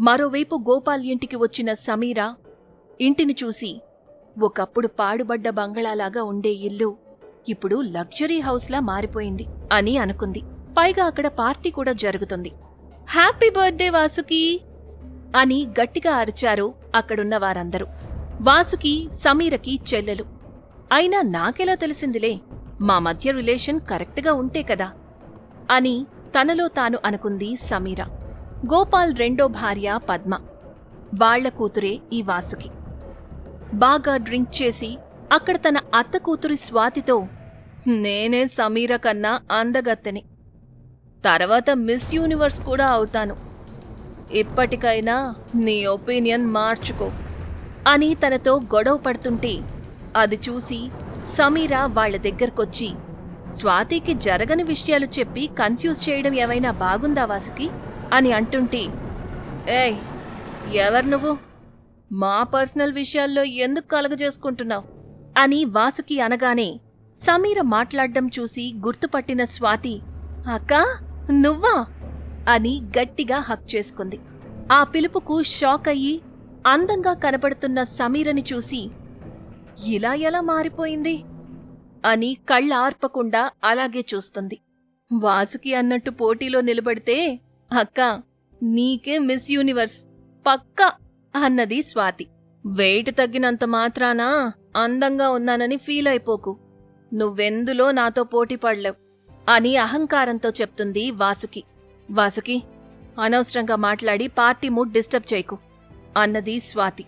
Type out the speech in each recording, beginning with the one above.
మరోవైపు గోపాల్ ఇంటికి వచ్చిన సమీర ఇంటిని చూసి ఒకప్పుడు పాడుబడ్డ బంగళాలాగా ఉండే ఇల్లు ఇప్పుడు లగ్జరీ హౌస్లా మారిపోయింది అని అనుకుంది. పైగా అక్కడ పార్టీ కూడా జరుగుతుంది. హ్యాపీ బర్త్డే వాసుకి అని గట్టిగా అరిచారు అక్కడున్న వారందరూ. వాసుకి సమీరకి చెల్లెలు. అయినా నాకెలా తెలిసిందిలే మా మధ్య రిలేషన్ కరెక్ట్గా ఉంటే కదా అని తనలో తాను అనుకుంది సమీరా. గోపాల్ రెండో భార్య పద్మ. వాళ్ళ కూతురే ఈ వాసుకి. బాగా డ్రింక్ చేసి అక్కడ తన అత్త కూతురి స్వాతితో నేనే సమీర కన్నా అందగత్తెని. తర్వాత మిస్ యూనివర్స్ కూడా అవుతాను. ఇప్పటికైనా నీ ఒపీనియన్ మార్చుకో అని తనతో గొడవ పడుతుంటే అది చూసి సమీర వాళ్ళ దగ్గరకొచ్చి స్వాతికి జరగని విషయాలు చెప్పి కన్ఫ్యూజ్ చేయడం ఏమైనా బాగుందా వాసుకి? అని అంటుంటే. ఏయ్ ఎవరు నువ్వు? మా పర్సనల్ విషయాల్లో ఎందుకు కలగజేసుకుంటున్నావు అని వాసుకి అనగానే సమీర మాట్లాడడం చూసి గుర్తుపట్టిన స్వాతి అక్కా నువ్వా? అని గట్టిగా హక్ చేసుకుంది. ఆ పిలుపుకు షాక్ అయ్యి అందంగా కనపడుతున్న సమీరని చూసి ఇలా ఎలా మారిపోయింది? అని కళ్ళ ఆర్పకుండా అలాగే చూస్తుంది. వాసుకి అన్నట్టు పోటీలో నిలబడితే అక్క నీకే మిస్ యూనివర్స్ పక్కా అన్నది స్వాతి. వెయిట్ తగ్గినంత మాత్రాన అందంగా ఉన్నానని ఫీల్ అయిపోకు. నువ్వెందులో నాతో పోటీ పడలేవు అని అహంకారంతో చెప్తుంది వాసుకి. వాసుకి అనవసరంగా మాట్లాడి పార్టీ మూడ్ డిస్టర్బ్ చేయకు అన్నది స్వాతి.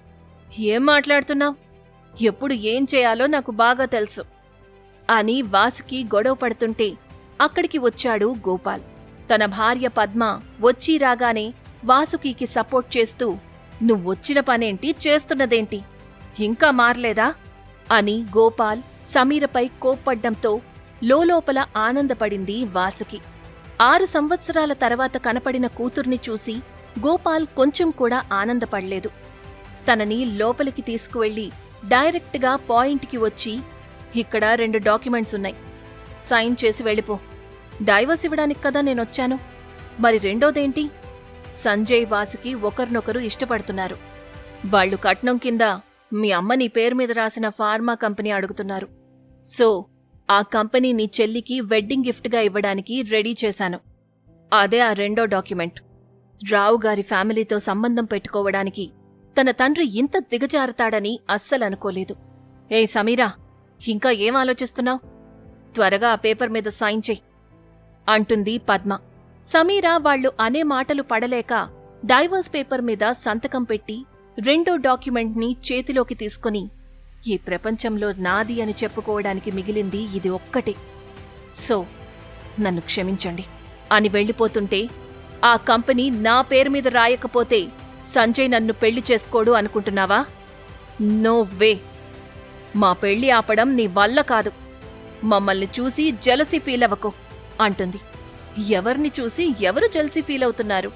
ఏం మాట్లాడుతున్నావు? ఎప్పుడు ఏం చేయాలో నాకు బాగా తెలుసు అని వాసుకి గొడవ పడుతుంటే అక్కడికి వచ్చాడు గోపాల్. తన భార్య పద్మ వచ్చి రాగానే వాసుకికి సపోర్ట్ చేస్తూ నువ్వొచ్చిన పనేంటి? చేస్తున్నదేంటి? ఇంకా మారలేదా? అని గోపాల్ సమీరపై కోప్పడ్డంతో లోలోపల ఆనందపడింది వాసుకి. ఆరు సంవత్సరాల తర్వాత కనపడిన కూతుర్ని చూసి గోపాల్ కొంచెం కూడా ఆనందపడలేదు. తనని లోపలికి తీసుకువెళ్ళి డైరెక్ట్గా పాయింట్కి వచ్చి ఇక్కడ రెండు డాక్యుమెంట్స్ ఉన్నాయి. సైన్ చేసి వెళ్ళిపో. డైవర్స్ ఇవ్వడానికి కదా నేనొచ్చాను మరి రెండోదేంటి? సంజయ్ వాసుకి ఒకరినొకరు ఇష్టపడుతున్నారు. వాళ్ళు కట్నం కింద మీ అమ్మ నీ పేరు మీద రాసిన ఫార్మా కంపెనీ అడుగుతున్నారు. సో ఆ కంపెనీ నీ చెల్లికి వెడ్డింగ్ గిఫ్ట్గా ఇవ్వడానికి రెడీ చేశాను. అదే ఆ రెండో డాక్యుమెంట్. రావు గారి ఫ్యామిలీతో సంబంధం పెట్టుకోవడానికి తన తండ్రి ఇంత దిగజారుతాడని అస్సలనుకోలేదు ఏ సమీరా ఇంకా ఏం ఆలోచిస్తున్నావు? త్వరగా ఆ పేపర్ మీద సైన్ చెయ్యి అంటుంది పద్మ. సమీరా వాళ్ళు అనే మాటలు పడలేక డైవర్స్ పేపర్ మీద సంతకం పెట్టి రెండో డాక్యుమెంట్ని చేతిలోకి తీసుకుని ఈ ప్రపంచంలో నాది అని చెప్పుకోవడానికి మిగిలింది ఇది ఒక్కటే. సో నన్ను క్షమించండి అని వెళ్ళిపోతుంటే ఆ కంపెనీ నా పేరు మీద రాయకపోతే సంజయ్ నన్ను పెళ్ళి చేసుకోడు అనుకుంటున్నావా? No way. మా పెళ్ళి ఆపడం నీ వల్ల కాదు. మమ్మల్ని చూసి జలసి ఫీల్ అవ్వకు అంటుంది. ఎవరిని చూసి ఎవరు జెల్సీ ఫీల్ అవుతున్నారు?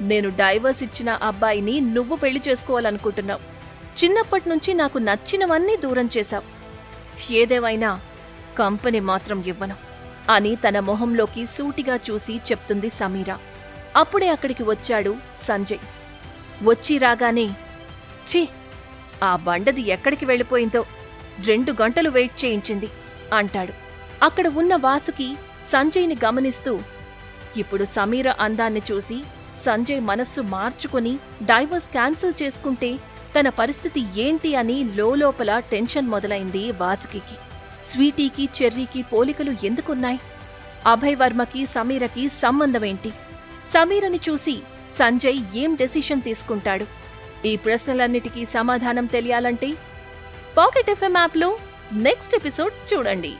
నేను డైవర్స్ ఇచ్చిన అబ్బాయిని నువ్వు పెళ్ళి చేసుకోవాలనుకుంటున్నావు. చిన్నప్పటి నుంచి నాకు నచ్చినవన్నీ దూరం చేశావు. ఏదేవైనా కంపెనీ మాత్రం ఇవ్వను అని తన మొహంలోకి సూటిగా చూసి చెప్తుంది సమీరా. అప్పుడే అక్కడికి వచ్చాడు సంజయ్. వచ్చి రాగానే ఛీ ఆ బండది ఎక్కడికి వెళ్ళిపోయిందో? రెండు గంటలు వెయిట్ చేయించింది అంటాడు. అక్కడ ఉన్న వాసుకి సంజయ్ని గమనిస్తూ ఇప్పుడు సమీర అందాన్ని చూసి సంజయ్ మనస్సు మార్చుకుని డైవర్స్ క్యాన్సిల్ చేసుకుంటే తన పరిస్థితి ఏంటి అని లోలోపల టెన్షన్ మొదలైంది వాసుకికి. స్వీటీకి చెర్రీకి పోలికలు ఎందుకున్నాయి? అభయ్ వర్మకి సమీరకి సంబంధమేంటి? సమీరని చూసి సంజయ్ ఏం డెసిషన్ తీసుకుంటాడు? ఈ ప్రశ్నలన్నిటికీ సమాధానం తెలియాలంటే పాకెట్ ఎఫ్ఎం యాప్లో నెక్స్ట్ ఎపిసోడ్స్ చూడండి.